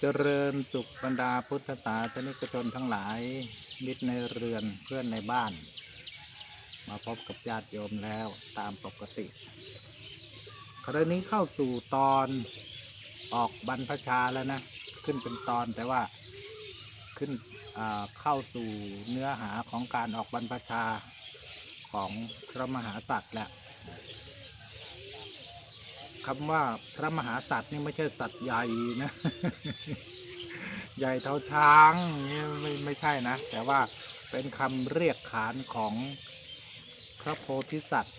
เจริญสุขบรรดาพุทธศาสนิกชนทั้งหลาย มิตรในเรือนเพื่อนในบ้าน มาพบกับญาติโยมแล้วตามปกติคราวนี้เข้าสู่ตอนออกบรรพชาแล้วนะ ขึ้นเป็นตอนแต่ว่าขึ้นเข้าสู่เนื้อหาของการออกบรรพชาของพระมหากษัตริย์แหละ คำว่าพระมหาสัตว์นี่ไม่ใช่สัตว์ใหญ่นะ ใหญ่เท่าช้างนี่ไม่ไม่ใช่นะ แต่ว่าเป็นคำเรียกขานของพระโพธิสัตว์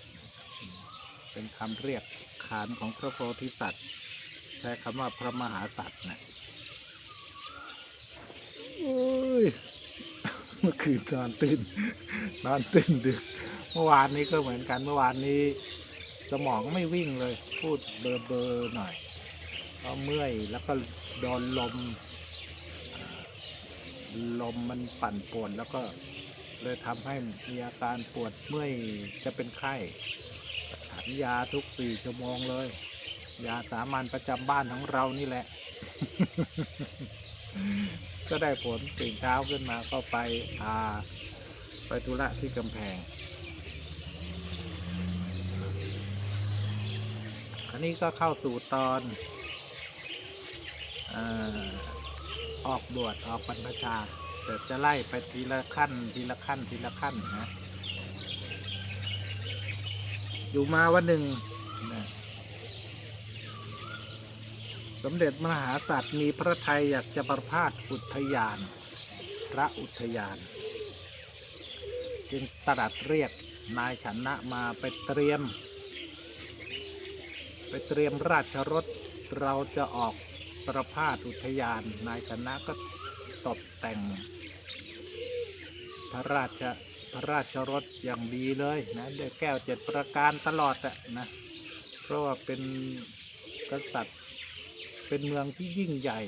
เป็นคำเรียกขานของพระโพธิสัตว์ ใช้คำว่าพระมหาสัตว์นะโอ้ยเมื่อคืนนอนตื่นนอนตื่นดึกเมื่อวานนี้ก็เหมือนกันเมื่อวานนี้ สมองไม่วิ่งเลย พูดเบอร์เบอร์หน่อยเพราะเมื่อยแล้วก็โดนลม ลมมันปั่นป่วนแล้วก็เลยทำให้มีอาการปวดเมื่อยจะเป็นไข้ฉันยาทุกสี่ชั่วโมงเลย ยาสามัญประจำบ้านของเรานี่แหละ ก็ได้ผลตื่นเช้าขึ้นมาก็ไปพาไปธุระที่กำแพง คราวนี้ก็เข้าสู่ตอนออกบวชออกบรรพชาเดี๋ยวจะไล่ไปทีละขั้นทีละขั้นทีละขั้นนะ อยู่มาวันหนึ่งนะสมเด็จมหาสัตว์มีพระไทยอยากจะประพาสอุทยาน พระอุทยาน จึงตรัสเรียกนายชนะมาไปเตรียม เตรียมราชรถเราจะออกประพาสอุทยานนายคณะก็ตกแต่ง พระราชพระราชรถอย่างดีเลยนะด้วยแก้วเจ็ดประการตลอดอะนะเพราะว่าเป็นกษัตริย์เป็นเมืองที่ยิ่งใหญ่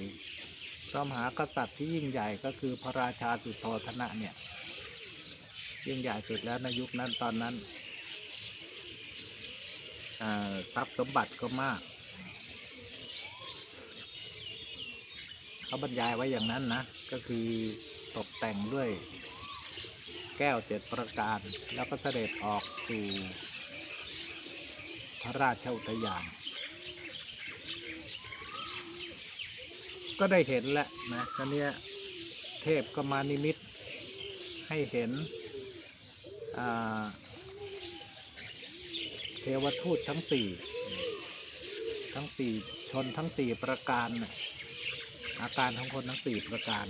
พระมหากษัตริย์ที่ยิ่งใหญ่ก็คือพระราชาสุโธธนะเนี่ยยิ่งใหญ่สุดแล้วในยุคนั้นตอนนั้น ทรัพย์สมบัติก็มาก เขาบรรยายไว้อย่างนั้นนะ ก็คือตกแต่งด้วย แก้วเจ็ดประการ แล้วก็เสด็จออกสู่พระราชอุทยาน ก็ได้เห็นแหละนะครั้นี้เทพก็มานิมิตให้เห็นอ่า วทูตทั้งสี่ทั้งสี่ชนทั้งสี่ประการนะอาการของคนทั้งสี่ประการ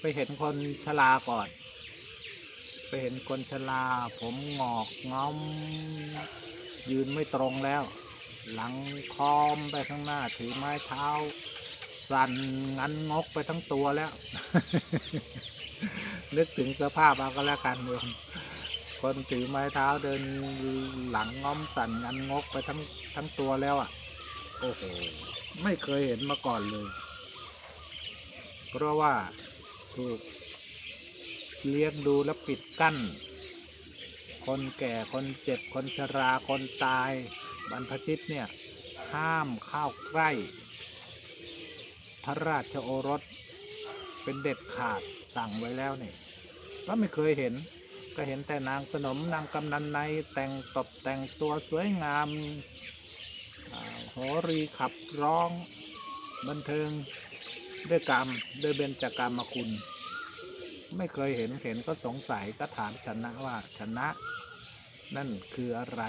ไปเห็นคนชราก่อน ไปเห็นคนชราผมหงอกงอม ยืนไม่ตรงแล้ว หลังคอมไปข้างหน้าถือไม้เท้า สั่นงันงกไปทั้งตัวแล้ว นึกถึงสภาพเอาก็แล้วกันโยมคนถือไม้เท้าเดินหลังง้อมสั่นงันงกไปทั้งทั้งตัวแล้วอะ โอ้โห ไม่เคยเห็นมาก่อนเลย เพราะว่าถูกเลี้ยงดูและปิดกั้น คนแก่คนเจ็บคนชราคนตาย บรรพชิตเนี่ย ห้ามเข้าใกล้ พระราชโอรส เป็นเด็ดขาดสั่งไว้แล้วเนี่ยก็ไม่เคยเห็นก็เห็นแต่นางสนมนางกำนันในแต่งตบแต่งตัวสวยงามอ่าโหรีขับร้องบันเทิงด้วยกรรมด้วยเบญจกรรมคุณ ไม่เคยเห็นเห็นก็สงสัยก็ถามชนะว่าชนะ นั่นคืออะไร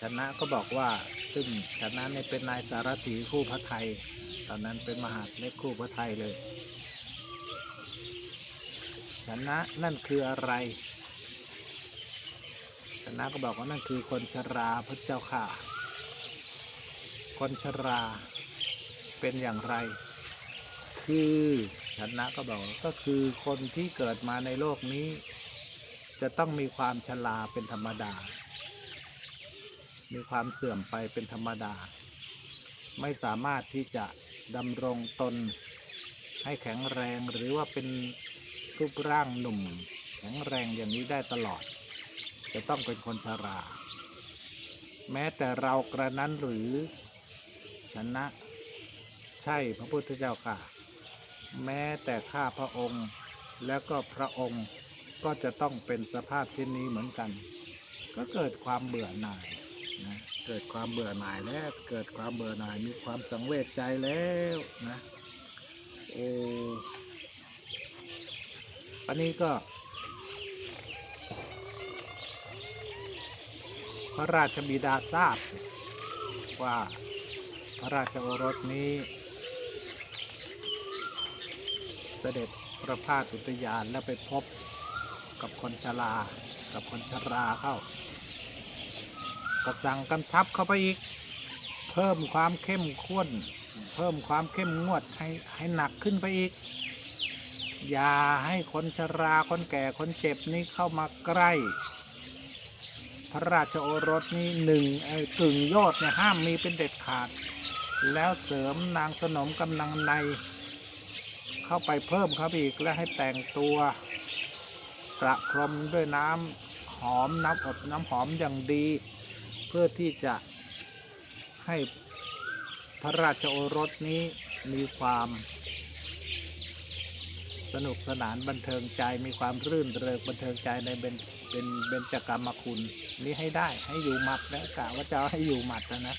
ชนะก็บอกว่า ซึ่งชนะเนี่ยเป็นนายสารถีคู่พระไทย ตอนนั้นเป็นมหาดเล็กคู่พระไทยเลยชนะนั่นคืออะไรชนะก็บอกว่านั่นคือคนชราพระเจ้าค่ะ คนชราเป็นอย่างไร คือชนะก็บอกว่าก็คือคนที่เกิดมาในโลกนี้ จะต้องมีความชราเป็นธรรมดา มีความเสื่อมไปเป็นธรรมดา ไม่สามารถที่จะดำรงตนให้แข็งแรงหรือว่าเป็นรูปร่างหนุ่ม แข็งแรงอย่างนี้ได้ตลอด จะต้องเป็นคนชรา แม้แต่เรากระนั้นหรือ ชนะ ใช่พระพุทธเจ้าค่ะ แม้แต่ข้าพระองค์แล้วก็พระองค์ก็จะต้องเป็นสภาพเช่นนี้เหมือนกัน ก็เกิดความเบื่อหน่าย นะเกิดความเบื่อหน่ายแล้วเกิดความเบื่อหน่ายมีความสังเวชใจแล้วนะโอ้อันนี้ก็ พระราชบิดาทราบว่าพระราชโอรสนี้ เสด็จประพาสอุทยานแล้วไปพบกับคนชรา กับคนชราเข้า ก็สั่งกำชับเข้าไปอีก เพิ่มความเข้มข้น เพิ่มความเข้มงวดให้ให้หนักขึ้นไปอีก อย่าให้คนชราคนแก่คนเจ็บนี้เข้ามาใกล้ พระราชโอรสนี้หนึ่งไอ้กึ่งยอดเนี่ยห้ามมีเป็นเด็ดขาด แล้วเสริมนางสนมกำลังใน เข้าไปเพิ่มครับอีกและให้แต่งตัวประพรมด้วยน้ำหอมน้ำอบน้ำหอมอย่างดี พื่อที่จะให้พระราชโอรสนี้มีความสนุกสนานบันเทิงใจมีความรื่นเริงบันเทิงใจในเป็นเป็นเบญจกรรมคุณนี้ให้ได้ให้อยู่หมัดนะกะว่าจะเอาให้อยู่หมัดนะนะ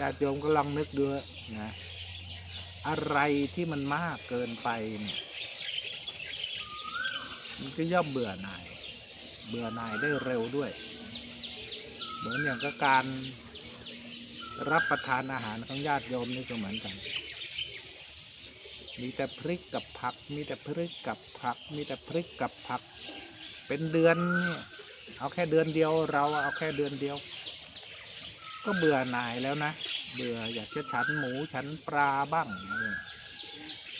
ญาติโยมก็ลองนึกดูนะอะไรที่มันมากเกินไปเนี่ยมันก็ย่อมเบื่อหน่าย เบื่อหน่ายได้เร็วด้วย เหมือนอย่างกับการรับประทานอาหารของญาติโยมนี่ก็เหมือนกัน มีแต่พริกกับผัก มีแต่พริกกับผัก มีแต่พริกกับผัก เป็นเดือนเนี่ยเอาแค่เดือนเดียวเราเอาแค่เดือนเดียว ก็เบื่อหน่ายแล้วนะ เบื่ออยากจะฉันหมูฉันปลาบ้างออ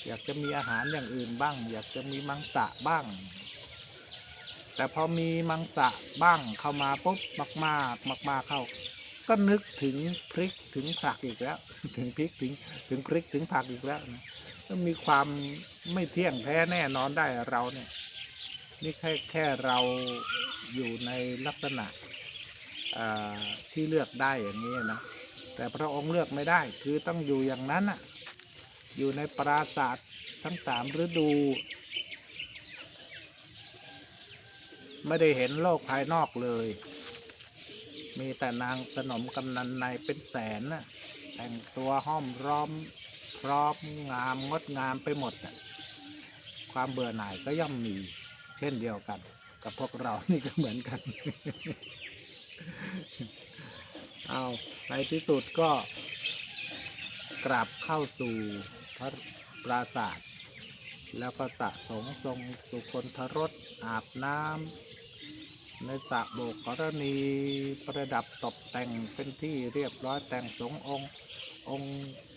อยากจะมีอาหารอย่างอื่นบ้าง อยากจะมีมังสะบ้าง แต่พอมีมังสะบ้างเข้ามาปุ๊บมากมากมากมากๆเข้า ก็นึกถึงพริกถึงผักอีกแล้ว ถึงพริกถึงถึงพริกถึงผักอีกแล้วก็มีความไม่เที่ยงแท้แน่นอนได้เราเนี่ยนี่แค่แค่เราอยู่ในลักษณะที่เลือกได้อย่างนี้นะแต่พระองค์เลือกไม่ได้ คือต้องอยู่อย่างนั้นน่ะอยู่ในปราสาททั้งสามฤดู ไม่ได้เห็นโลกภายนอกเลย มีแต่นางสนมกำนันในเป็นแสนน่ะแต่งตัวห้อมร้อมพร้อมงามงดงามไปหมดน่ะความเบื่อหน่ายก็ย่อมมี เช่นเดียวกัน กับพวกเรานี่ก็เหมือนกัน เอาในที่สุดก็กลับเข้าสู่พระปราศาสตร์ แล้วก็สะสงทรงสุคนทรสอาบน้ำในสระโบกกรณีประดับตกแต่งเป็นที่เรียบร้อยแต่งสงองค์องค์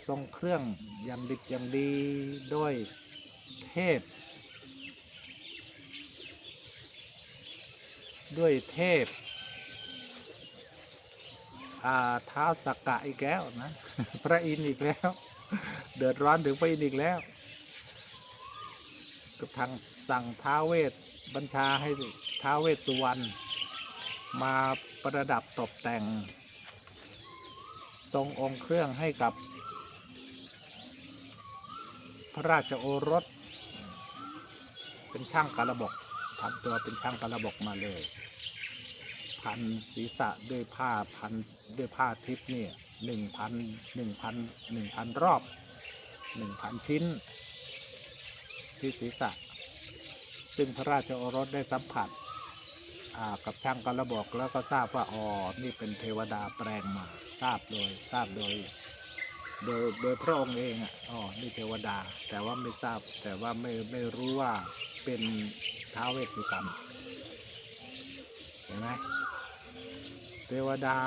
ทรงเครื่องอย่างดิบอย่างดีด้วยเทพ ด้วยเทพอาเท้าสักกะอีกแล้วนะ พระอินทร์อีกแล้ว เดือดร้อนถึงพระอินทร์อีกแล้ว ก็ทางสั่งท้าเวทบัญชาให้ท้าเวสสุวรรณมาประดับตกแต่ง ทรงองค์เครื่องให้กับ พระราชโอรส เป็นช่างกระบอกทำตัวเป็นช่างกระบอกมาเลย พันศีรษะด้วยผ้าพันด้วยผ้าทิพย์เนี่ยหนึ่งพันหนึ่งพันหนึ่งพันรอบหนึ่งพันชิ้น ที่ศีรษะ ซึ่งพระราชโอรสได้สัมผัสกับช่างกระบอกแล้วก็ทราบว่าอ๋อนี่เป็นเทวดาแปลงมาทราบโดยทราบโดย โดยโดยพระองค์เองอะอ๋อนี่เทวดา แต่ว่าไม่ทราบแต่ว่าไม่ไม่รู้ว่าเป็นท้าวเวสสุกรรมเห็นไหมเทวดา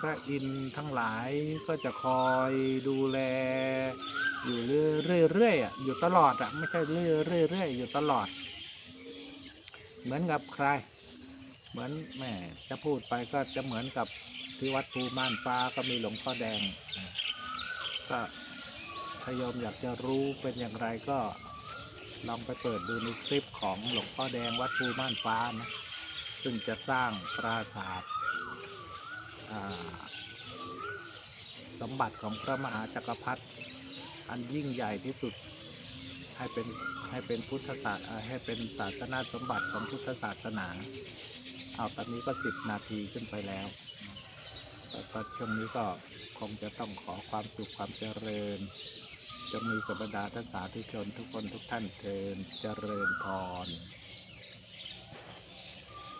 พระอินทร์ทั้งหลายก็จะคอยดูแล อยู่เรื่อยๆอะอยู่ตลอดอะไม่ใช่เรื่อยๆอยู่ตลอด เหมือนกับใคร เหมือนแม่จะพูดไปก็จะเหมือนกับที่วัดภูม่านฟ้าก็มีหลวงพ่อแดง ก็ถ้าโยมอยากจะรู้เป็นอย่างไรก็ลองไปเปิดดูในคลิปของหลวงพ่อแดงวัดภูม่านฟ้านะซึ่งจะสร้างปราสาทสมบัติของพระมหาจักรพรรดิ อันยิ่งใหญ่ที่สุดให้เป็นให้เป็นพุทธศาสนาให้เป็นศาสนาสมบัติของพุทธศาสนา เอาตอนนี้ก็สิบนาทีขึ้นไปแล้วแต่ตอนช่วงนี้ก็คงจะต้องขอความสุขความเจริญจะมีกับบรรดาท่านสาธุชนทุกคนทุกท่านเทินเจริญพร